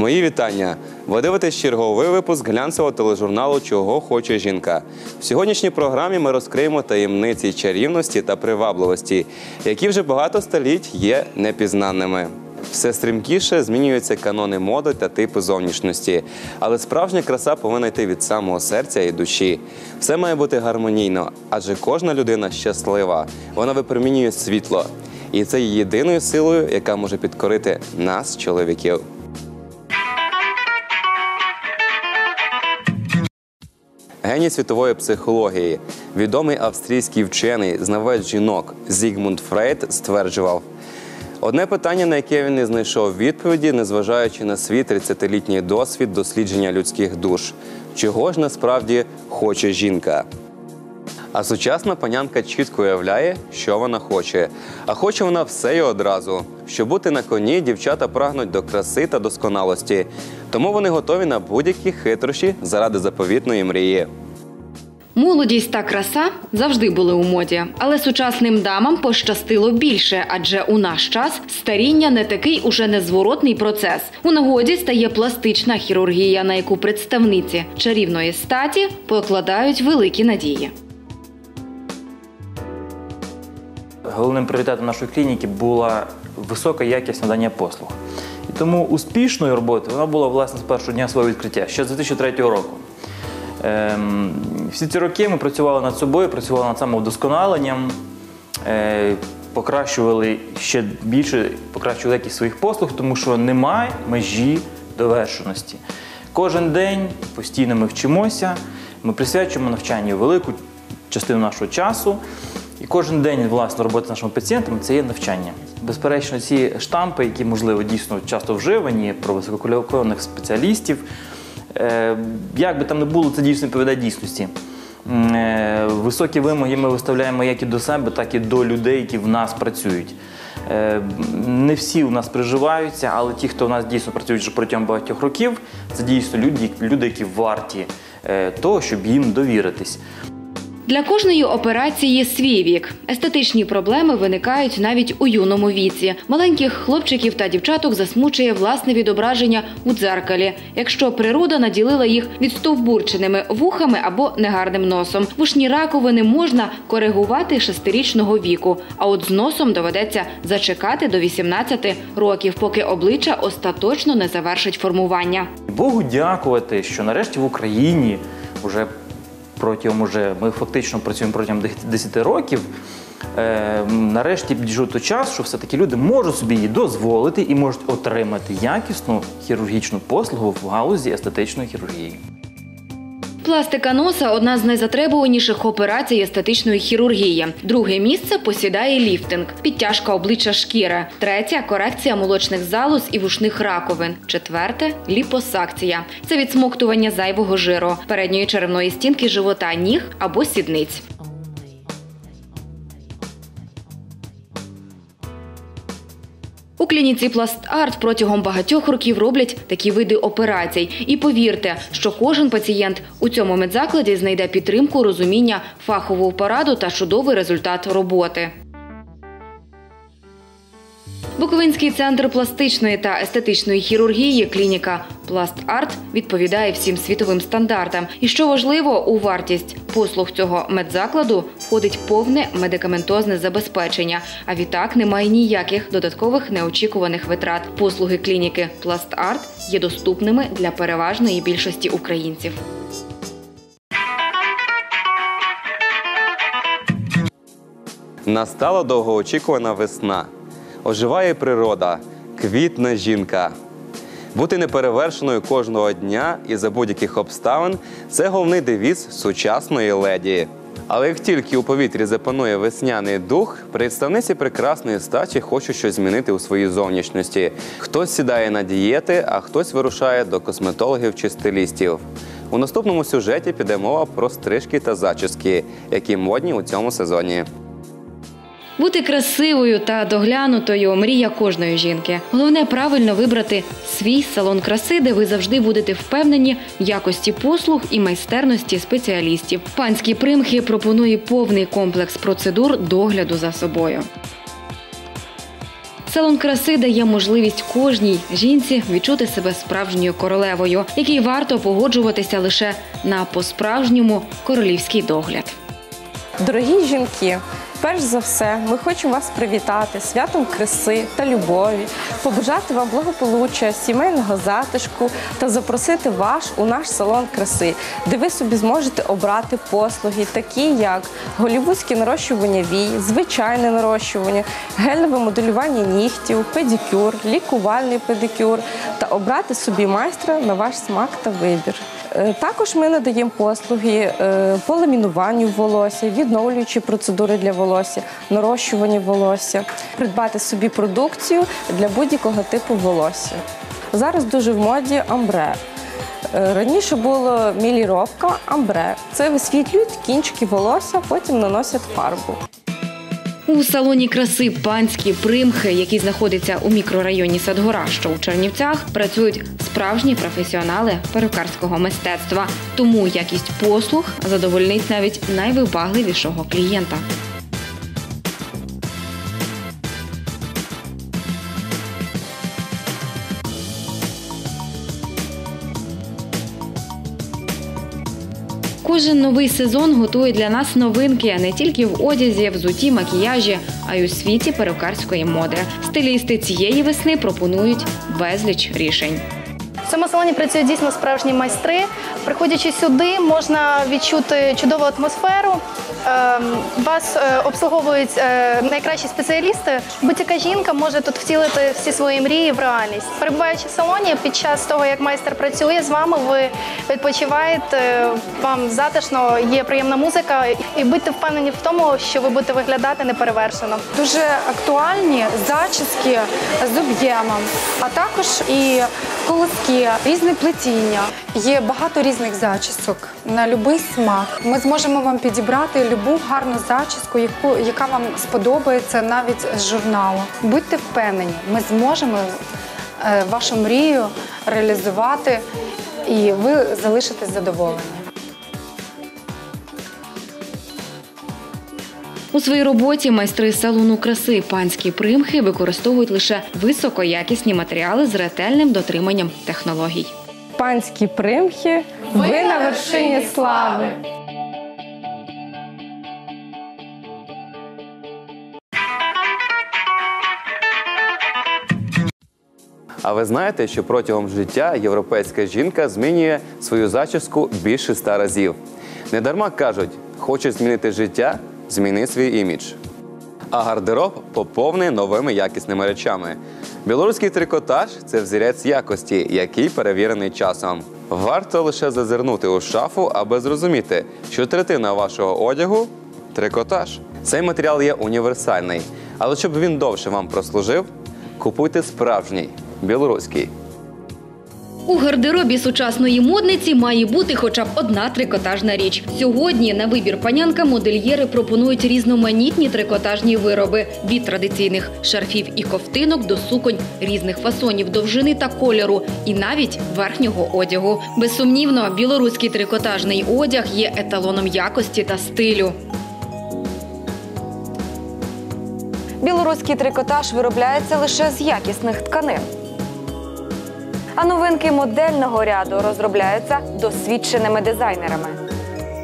Мої вітання. Ви дивитесь черговий випуск глянцевого тележурналу Чого хоче жінка. В сьогоднішній програмі ми розкриємо таємниці чарівності та привабливості, які вже багато століть є непізнаними. Все стрімкіше змінюються канони моди та типи зовнішності, але справжня краса повинна йти від самого серця і душі. Все має бути гармонійно, адже кожна людина щаслива. Вона випромінює світло, і це є єдиною силою, яка може підкорити нас, чоловіків. Геній світової психології, відомий австрійський вчений, знавець жінок Зігмунд Фрейд стверджував. Одне питання, на яке він не знайшов відповіді, незважаючи на свій 30-літній досвід дослідження людських душ. Чого ж насправді хоче жінка? А сучасна панянка чітко уявляє, що вона хоче. А хоче вона все і одразу. Щоб бути на коні, дівчата прагнуть до краси та досконалості. Тому вони готові на будь-які хитрощі заради заповітної мрії. Молодість та краса завжди були у моді, але сучасним дамам пощастило більше, адже у наш час старіння не такий уже незворотний процес. У нагоді стає пластична хірургія, на яку представниці чарівної статі покладають великі надії. Головним пріоритетом нашої клініки була висока якість надання послуг. І тому успішною роботою вона була власне з першого дня свого відкриття, ще з 2003 року. Ем, всі ці роки ми працювали над собою, працювали над самовдосконаленням, е, покращували ще більше, покращували якість своїх послуг, тому що немає межі довершеності. Кожен день постійно ми вчимося, ми присвячуємо навчанню велику частину нашого часу. І кожен день власне роботи з нашими пацієнтами це є навчання. Безперечно, ці штампи, які можливо дійсно часто вживані про висококваліфікованих спеціалістів, е, як би там не було, це дійсно відповідає дійсності. Е, Високі вимоги ми виставляємо як і до себе, так і до людей, які в нас працюють. Е, Не всі у нас приживаються, але ті, хто у нас дійсно працюють вже протягом багатьох років, це дійсно люди, люди які варті того, щоб їм довіритись. Для кожної операції свій вік. Естетичні проблеми виникають навіть у юному віці. Маленьких хлопчиків та дівчаток засмучує власне відображення у дзеркалі, якщо природа наділила їх відстовбурченими вухами або негарним носом. Вушні раковини можна коригувати шестирічного віку, а от з носом доведеться зачекати до 18 років, поки обличчя остаточно не завершить формування. Богу дякувати, що нарешті в Україні вже протягом уже ми фактично працюємо протягом 10 років. Е, нарешті підійшов той час, що все-таки люди можуть собі її дозволити і можуть отримати якісну хірургічну послугу в галузі естетичної хірургії. Пластика носа одна з найзатребуваніших операцій естетичної хірургії. Друге місце посідає ліфтинг, підтяжка обличчя шкіри. Третє корекція молочних залоз і вушних раковин. Четверте ліпосакція. Це відсмоктування зайвого жиру, передньої черевної стінки живота, ніг або сідниць. У клініці Пластарт протягом багатьох років роблять такі види операцій. І повірте, що кожен пацієнт у цьому медзакладі знайде підтримку, розуміння, фахову пораду та чудовий результат роботи. Буковинський центр пластичної та естетичної хірургії клініка Пластарт відповідає всім світовим стандартам. І що важливо, у вартість послуг цього медзакладу входить повне медикаментозне забезпечення. А відтак немає ніяких додаткових неочікуваних витрат. Послуги клініки Пластарт є доступними для переважної більшості українців. Настала довгоочікувана весна. Оживає природа, квітне жінка. Бути неперевершеною кожного дня і за будь-яких обставин це головний девіз сучасної леді. Але як тільки у повітрі запанує весняний дух, представниці прекрасної статі хочуть щось змінити у своїй зовнішності. Хтось сідає на дієти, а хтось вирушає до косметологів чи стилістів. У наступному сюжеті піде мова про стрижки та зачіски, які модні у цьому сезоні. Бути красивою та доглянутою мрія кожної жінки. Головне правильно вибрати свій салон краси, де ви завжди будете впевнені в якості послуг і майстерності спеціалістів. Панські примхи пропонує повний комплекс процедур догляду за собою. Салон краси дає можливість кожній жінці відчути себе справжньою королевою, якій варто погоджуватися лише на по-справжньому королівський догляд. Дорогі жінки, перш за все, ми хочемо вас привітати святом краси та любові, побажати вам благополуччя, сімейного затишку та запросити вас у наш салон краси, де ви собі зможете обрати послуги, такі як голівудське нарощування вій, звичайне нарощування, гельове моделювання нігтів, педикюр, лікувальний педикюр та обрати собі майстра на ваш смак та вибір. Е, Також ми надаємо послуги е, по ламінуванню волосся, відновлюючі процедури для волосся, нарощування волосся, придбати собі продукцію для будь-якого типу волосся. Зараз дуже в моді амбре. Е, Раніше було міліровка, амбре. Це висвітлюють кінчики волосся, потім наносять фарбу. У салоні краси панські примхи, який знаходиться у мікрорайоні Садгора, що у Чернівцях, працюють справжні професіонали перукарського мистецтва. Тому якість послуг задовольнить навіть найвибагливішого клієнта. Кожен новий сезон готує для нас новинки не тільки в одязі, взуті, макіяжі, а й у світі перукарської моди. Стилісти цієї весни пропонують безліч рішень. В цьому салоні працюють дійсно справжні майстри. Приходячи сюди, можна відчути чудову атмосферу. Ем, Вас е, обслуговують е, найкращі спеціалісти. Будь-яка жінка може тут втілити всі свої мрії в реальність. Перебуваючи в салоні, під час того, як майстер працює з вами, ви відпочиваєте, вам затишно, є приємна музика, і будьте впевнені в тому, що ви будете виглядати неперевершено. Дуже актуальні зачіски з об'ємом, а також і колоски, різне плетіння. Є багато різних зачісок на будь-який смак. Ми зможемо вам підібрати любу гарну зачіску, яку, яка вам сподобається навіть з журналу. Будьте впевнені, ми зможемо е, вашу мрію реалізувати, і ви залишитесь задоволені. У своїй роботі майстри салону краси панські примхи використовують лише високоякісні матеріали з ретельним дотриманням технологій. Панські примхи, ви на вершині слави. А ви знаєте, що протягом життя європейська жінка змінює свою зачіску більше ста разів. Недарма кажуть, хочеш змінити життя, зміни свій імідж. А гардероб поповнений новими якісними речами. Білоруський трикотаж це взірець якості, який перевірений часом. Варто лише зазирнути у шафу, аби зрозуміти, що третина вашого одягу трикотаж. Цей матеріал є універсальний, але щоб він довше вам прослужив, купуйте справжній білоруський. У гардеробі сучасної модниці має бути хоча б одна трикотажна річ. Сьогодні на вибір панянка модельєри пропонують різноманітні трикотажні вироби від традиційних шарфів і ковтинок до суконь різних фасонів, довжини та кольору, і навіть верхнього одягу. Безсумнівно, білоруський трикотажний одяг є еталоном якості та стилю. Білоруський трикотаж виробляється лише з якісних тканин. А новинки модельного ряду розробляються досвідченими дизайнерами.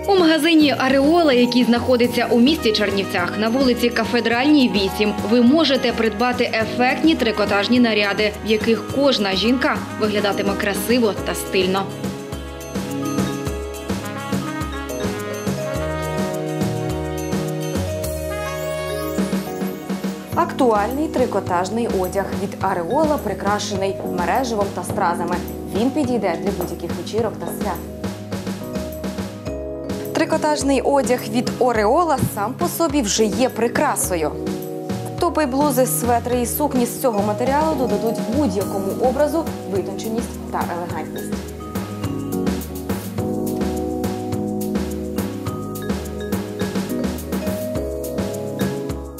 У магазині Ареола, який знаходиться у місті Чернівцях на вулиці Кафедральній 8, ви можете придбати ефектні трикотажні наряди, в яких кожна жінка виглядатиме красиво та стильно. Актуальний трикотажний одяг від Ареола прикрашений мереживом та стразами. Він підійде для будь-яких вечірок та свят. Трикотажний одяг від Ореола сам по собі вже є прикрасою. Топи, блузи, светри і сукні з цього матеріалу додадуть будь-якому образу витонченість та елегантність.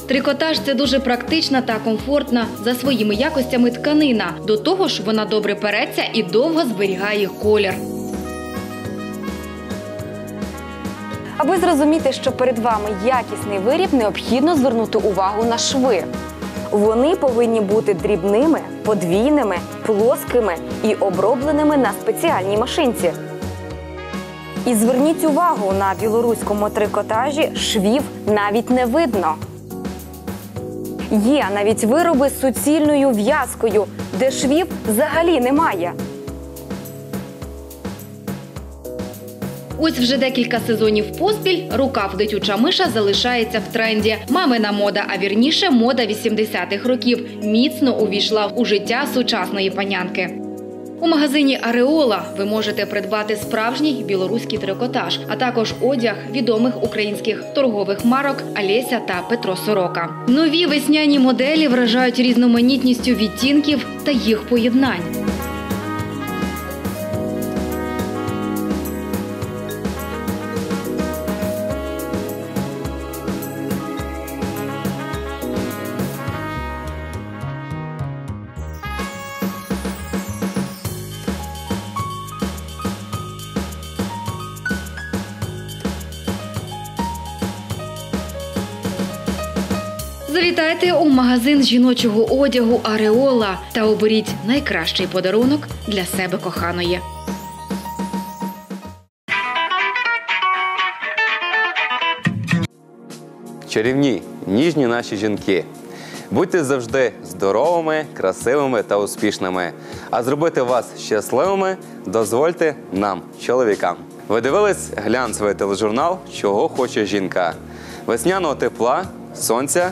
Трикотаж це дуже практична та комфортна за своїми якостями тканина. До того ж, вона добре переться і довго зберігає колір. Аби зрозуміти, що перед вами якісний виріб, необхідно звернути увагу на шви. Вони повинні бути дрібними, подвійними, плоскими і обробленими на спеціальній машинці. І зверніть увагу на білоруському трикотажі швів навіть не видно. Є навіть вироби з суцільною в'язкою, де швів взагалі немає. Ось вже декілька сезонів поспіль рукав дитюча миша залишається в тренді. Мамина мода, а вірніше мода 80-х років, міцно увійшла у життя сучасної панянки. У магазині Ареола ви можете придбати справжній білоруський трикотаж, а також одяг відомих українських торгових марок Алеся та Петро Сорока. Нові весняні моделі вражають різноманітністю відтінків та їх поєднань. Завітайте у магазин жіночого одягу Ареола та оберіть найкращий подарунок для себе коханої. Чарівні, ніжні наші жінки. Будьте завжди здоровими, красивими та успішними. А зробити вас щасливими дозвольте нам, чоловікам. Ви дивились глянцевий тележурнал Чого хоче жінка. Весняного тепла, сонця